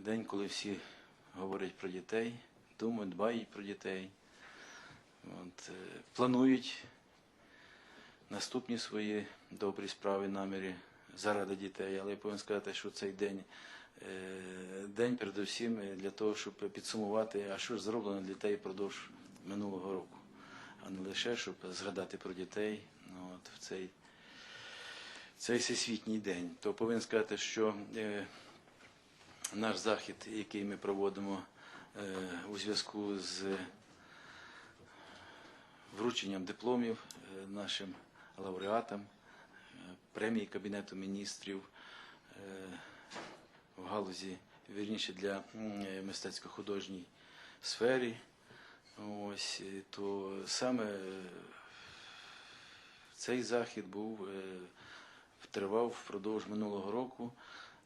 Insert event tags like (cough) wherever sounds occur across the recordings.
день, коли всі говорять про дітей, думають, дбають про дітей, от, е, планують наступні свої добрі справи, наміри заради дітей. Але я повинен сказати, що цей день, е, день передусім для того, щоб підсумувати, а що ж зроблено для дітей впродовж минулого року, а не лише щоб згадати про дітей ну, от, в цей, цей всесвітній день. То повинен сказати, що е, наш захід, який ми проводимо е, у зв'язку з врученням дипломів е, нашим лауреатам е, премії Кабінету міністрів в галузі, вірніше для мистецько-художній сфері. Ось, то саме цей захід був тривав впродовж минулого року.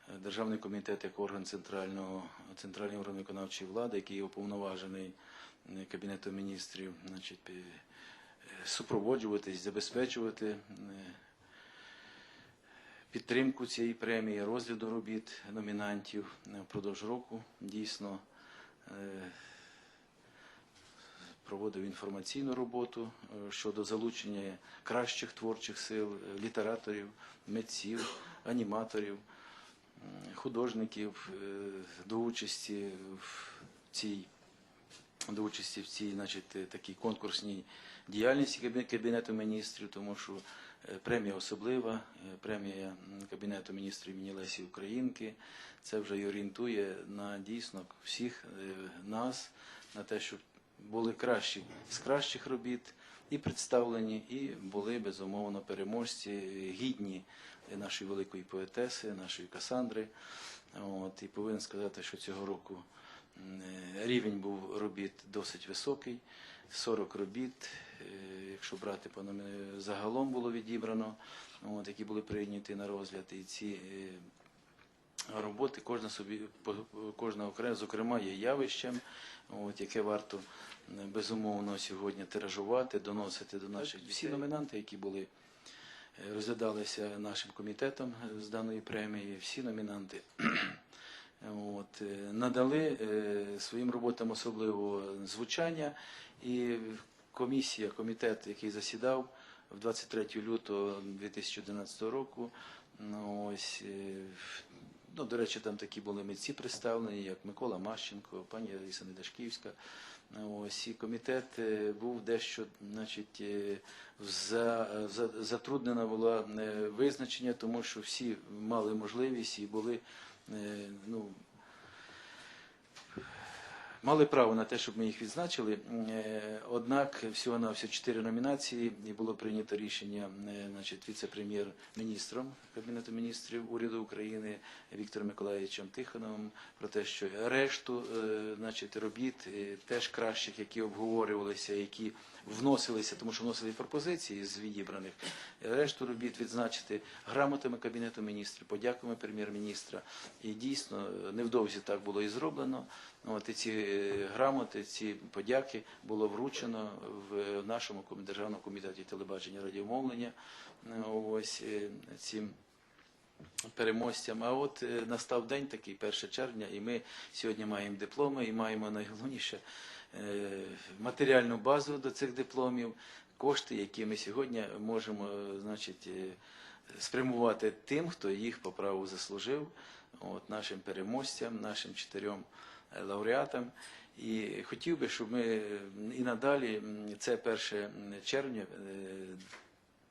Державний комітет як орган центрального центральний орган виконавчої влади, який уповноважений Кабінетом міністрів, значить, е, супроводжуватись, забезпечувати підтримку цієї премії, розгляду робіт номінантів е, впродовж року. Дійсно е, проводив інформаційну роботу щодо залучення кращих творчих сил, літераторів, митців, аніматорів, художників е, до участі в цій до участі в цій, значить, е, такій конкурсній діяльності Кабі- Кабінету міністрів, тому що е, премія особлива, премія Кабінету міністрів імені Лесі Українки. Це вже і орієнтує на дійсно всіх нас, на те, щоб були кращі з кращих робіт і представлені, і були безумовно переможці, гідні нашої великої поетеси, нашої Касандри. От, і повинен сказати, що цього року рівень був робіт досить високий. 40 робіт, е, якщо брати по загалом було відібрано, от, які були прийняті на розгляд. І ці е, роботи кожна собі кожна окремо, зокрема, є явищем, от, яке варто безумовно сьогодні тиражувати, доносити до наших всі номінанти, які були е, розглядалися нашим комітетом е, з даної премії, всі номінанти (clears throat) от, е, надали е, своїм роботам особливо звучання. І комісія, комітет, який засідав в 23 лютого 2011 року, ну, ось, е, ну, до речі, там такі були митці представлені, як Микола Мащенко, пані Аліса Недашківська. Ось, і комітет е, був дещо, значить, е, за, за, затруднена була е, визначення, тому що всі мали можливість і були, ну, мали право на те, щоб ми їх відзначили. Е, Однак всього на всього чотири номінації і було прийнято рішення е, значить, віце-прем'єр-міністром Кабінету міністрів уряду України Віктором Миколаївичем Тихоновим про те, що решту е, значить, робіт теж кращих, які обговорювалися, які вносилися, тому що вносили пропозиції з відібраних. Решту робіт відзначити грамотами Кабінету міністрів, подяками прем'єр-міністра. І дійсно невдовзі так було і зроблено. От і ці е, грамоти, ці подяки було вручено в нашому державному комітеті телебачення радіомовлення. Ось е, цим переможцям. А от е, настав день такий, 1 червня, і ми сьогодні маємо дипломи і маємо найголовніше матеріальну базу до цих дипломів, кошти, які ми сьогодні можемо, е, значить, е, спрямувати тим, хто їх по праву заслужив, от нашим переможцям, нашим чотирьом е, лауреатам. І хотів би, щоб ми е, і надалі це 1 червня е,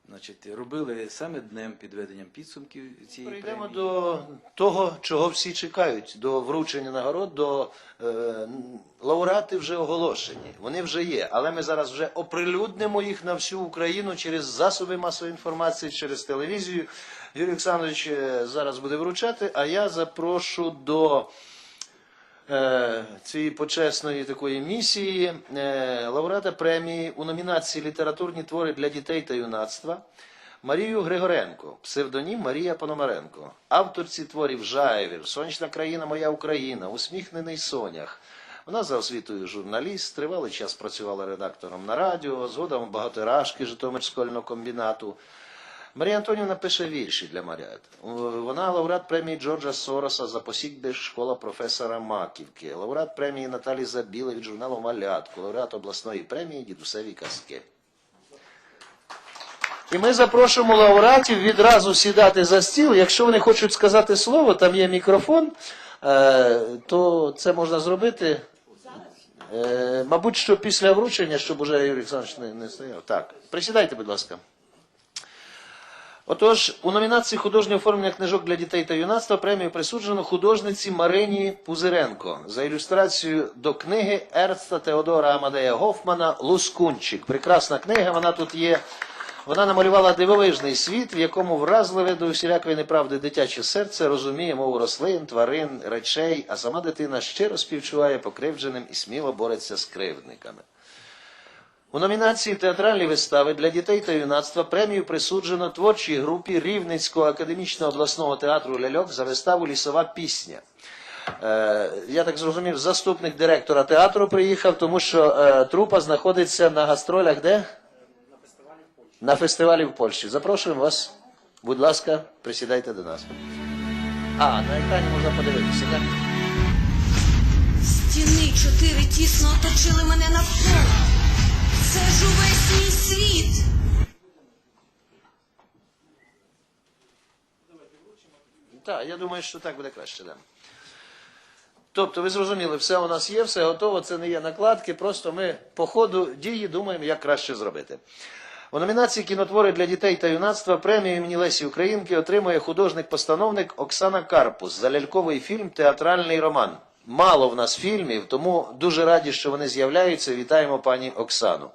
значить, робили саме днем підведенням підсумків цієї Перейдемо премії. до того, чого всі чекають, до вручення нагород, до е, лауреати вже оголошені. Вони вже є, але ми зараз вже оприлюднимо їх на всю Україну через засоби масової інформації, через телевізію. Юрій Олександрович е, зараз буде вручати, а я запрошу до е, цієї почесної такої місії е, лауреата премії у номінації Літературні твори для дітей та юнацтва Марію Григоренко, псевдонім Марія Пономаренко, авторці творів Жаєвір, Сонячна країна, моя Україна, Усміхнений Сонях. Вона за освітою журналіст, тривалий час працювала редактором на радіо, згодом багаторажки Житомирського комбінату. Марія Антонівна пише вірші для малят. О, Вона лауреат премії Джорджа Сороса за посібди школа професора Маківки, лауреат премії Наталі Забіли від журналу Малятко, лауреат обласної премії Дідусеві казки. І ми запрошуємо лауреатів відразу сідати за стіл. Якщо вони хочуть сказати слово, там є мікрофон, е, то це можна зробити. Е, Мабуть, що після вручення, щоб уже Юрій Олександрович не, не стояв. Так, присідайте, будь ласка. Отож, у номінації художнє оформлення книжок для дітей та юнацтва премію присуджено художниці Марині Пузиренко за ілюстрацію до книги Ерста Теодора Амадея Гофмана Лускунчик. Прекрасна книга, вона тут є. Вона намалювала дивовижний світ, в якому вразливе до усілякої неправди дитяче серце розуміє мову рослин, тварин, речей, а сама дитина щиро співчуває покривдженим і сміло бореться з кривдниками. У номінації театральні вистави для дітей та юнацтва премію присуджено творчій групі Рівненського академічного обласного театру Ляльок за виставу Лісова пісня. Е, я так зрозумів, заступник директора театру приїхав, тому що е, трупа знаходиться на гастролях де? На фестивалі в Польщі. Запрошуємо вас. Будь ласка, присідайте до нас. А, на екрані можна подивитися, так? Стіни чотири тісно оточили мене навколо. Це ж увесь мій світ. Так, я думаю, що так буде краще, да. Тобто, ви зрозуміли, все у нас є, все готово, це не є накладки, просто ми по ходу дії думаємо, як краще зробити. У номінації кінотвори для дітей та юнацтва премію імені Лесі Українки отримує художник-постановник Оксана Карпус за ляльковий фільм Театральний роман. Мало в нас фільмів, тому дуже раді, що вони з'являються. Вітаємо пані Оксану.